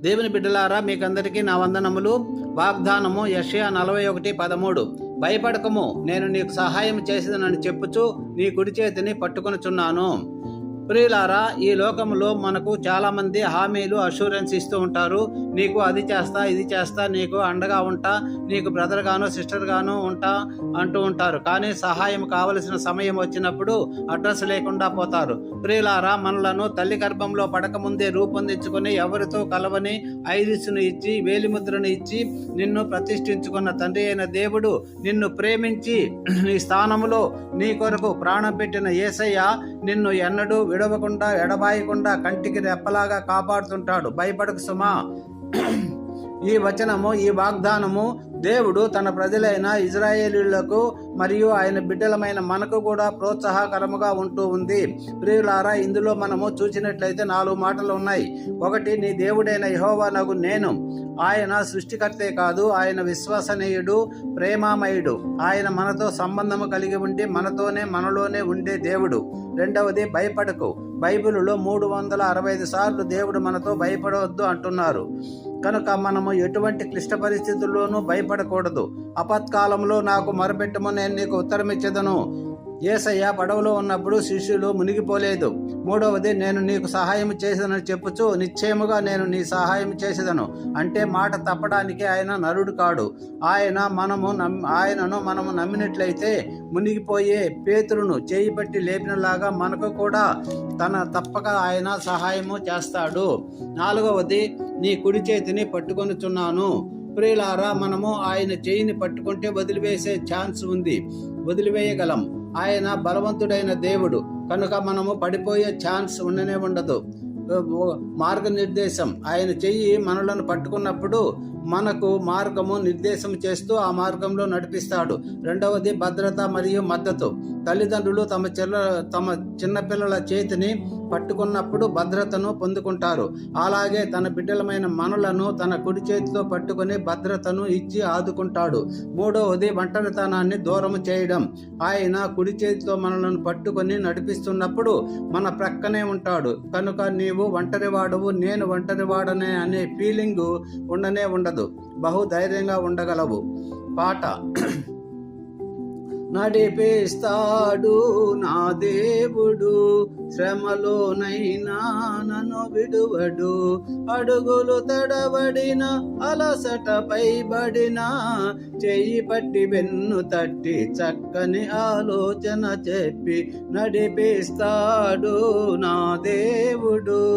దేవుని బిడ్డలారా మీకందరికీ నా వందనములు. వాగ్దానము యషయా నలభై ఒకటి పదమూడు. భయపడకము నేను నీకు సహాయం చేసేదనని చెప్పుచు నీ కుడి చేతిని పట్టుకొనుచున్నాను. ప్రియులారా ఈ లోకంలో మనకు చాలామంది హామీలు అష్యూరెన్స్ ఇస్తూ ఉంటారు. నీకు అది చేస్తా ఇది చేస్తా నీకు అండగా ఉంటా నీకు బ్రదర్ గాను సిస్టర్ గాను ఉంటా అంటూ ఉంటారు. కానీ సహాయం కావలసిన సమయం వచ్చినప్పుడు అడ్రస్ లేకుండా పోతారు. ప్రియులారా మనలను తల్లి గర్భంలో పడకముందే రూపొందించుకొని ఎవరితో కలవని ఐరిస్ను ఇచ్చి వేలిముద్రను ఇచ్చి నిన్ను ప్రతిష్ఠించుకున్న తండ్రి అయిన దేవుడు నిన్ను ప్రేమించి నీ స్థానములో నీ కొరకు ప్రాణం పెట్టిన ఏసయ్య నిన్ను ఎన్నడూ విడవకుండా ఎడబాయకుండా కంటికి రెప్పలాగా కాపాడుతుంటాడు. భయపడకు సుమా. ఈ వచనము ఈ వాగ్దానము దేవుడు తన ప్రజలైన ఇజ్రాయేలీలకు మరియు ఆయన బిడ్డలమైన మనకు కూడా ప్రోత్సాహకరముగా ఉంటూ ఉంది. ప్రియులారా ఇందులో మనము చూసినట్లయితే నాలుగు మాటలు ఉన్నాయి. ఒకటి నీ దేవుడైన యహోవా నగు నేను. ఆయన సృష్టికర్తే కాదు ఆయన విశ్వసనీయుడు ప్రేమామయుడు. ఆయన మనతో సంబంధము కలిగి ఉండి మనతోనే మనలోనే ఉండే దేవుడు. రెండవది భయపడకు. బైబిలులో మూడు వందల అరవై ఐదు సార్లు దేవుడు మనతో భయపడవద్దు అంటున్నారు. కనుక మనము ఎటువంటి క్లిష్ట పరిస్థితుల్లోనూ భయపడ భయపడకూడదు. అపత్కాలంలో నాకు మరపెట్టమని నేను నీకు ఉత్తరం ఇచ్చేదను ఏసయ్య పడవలో ఉన్నప్పుడు శిష్యులు మునిగిపోలేదు. మూడవది నేను నీకు సహాయం చేసేదని చెప్పుచు నిశ్చయముగా నేను నీ సహాయం చేసేదను. అంటే మాట తప్పడానికి ఆయన నరుడు కాడు. ఆయన మనము నమ్ ఆయనను మనము నమ్మినట్లయితే మునిగిపోయే పేతురును చేయి పట్టి లేపినలాగా మనకు కూడా తన తప్పక ఆయన సహాయము చేస్తాడు. నాలుగవది నీ కుడి చేతిని పట్టుకొనుచున్నాను. ప్రియులారా మనము ఆయన చేయిని పట్టుకుంటే వదిలివేసే ఛాన్స్ ఉంది. వదిలివేయగలం. ఆయన బలవంతుడైన దేవుడు. కనుక మనము పడిపోయే ఛాన్స్ ఉండనే ఉండదు. మార్గనిర్దేశం. ఆయన చెయ్యి మనలను పట్టుకున్నప్పుడు మనకు మార్గము నిర్దేశం చేస్తూ ఆ మార్గంలో నడిపిస్తాడు. రెండవది భద్రత మరియు మద్దతు. తల్లిదండ్రులు తమ చిల్ల తమ చిన్నపిల్లల చేతిని పట్టుకున్నప్పుడు భద్రతను పొందుకుంటారు. అలాగే తన బిడ్డలమైన మనలను తన కుడి చేతితో పట్టుకుని భద్రతను ఇచ్చి ఆదుకుంటాడు. మూడవది ఒంటరితనాన్ని దూరం చేయడం. ఆయన కుడి చేతితో మనలను పట్టుకొని నడిపిస్తున్నప్పుడు మన ప్రక్కనే ఉంటాడు. కనుక నీవు ఒంటరివాడవు నేను ఒంటరివాడనే అనే ఫీలింగ్ ఉండనే ఉండదు. బహు ధైర్యంగా ఉండగలవు. పాట. నడిపిస్తాడు నా దేవుడు శ్రమలోనైనా నన్ను విడువడు. అడుగులు తడబడిన అలసట పైబడిన చెయ్యి పట్టి వెన్ను తట్టి చక్కని ఆలోచన చెప్పి నడిపిస్తాడు నా దేవుడు.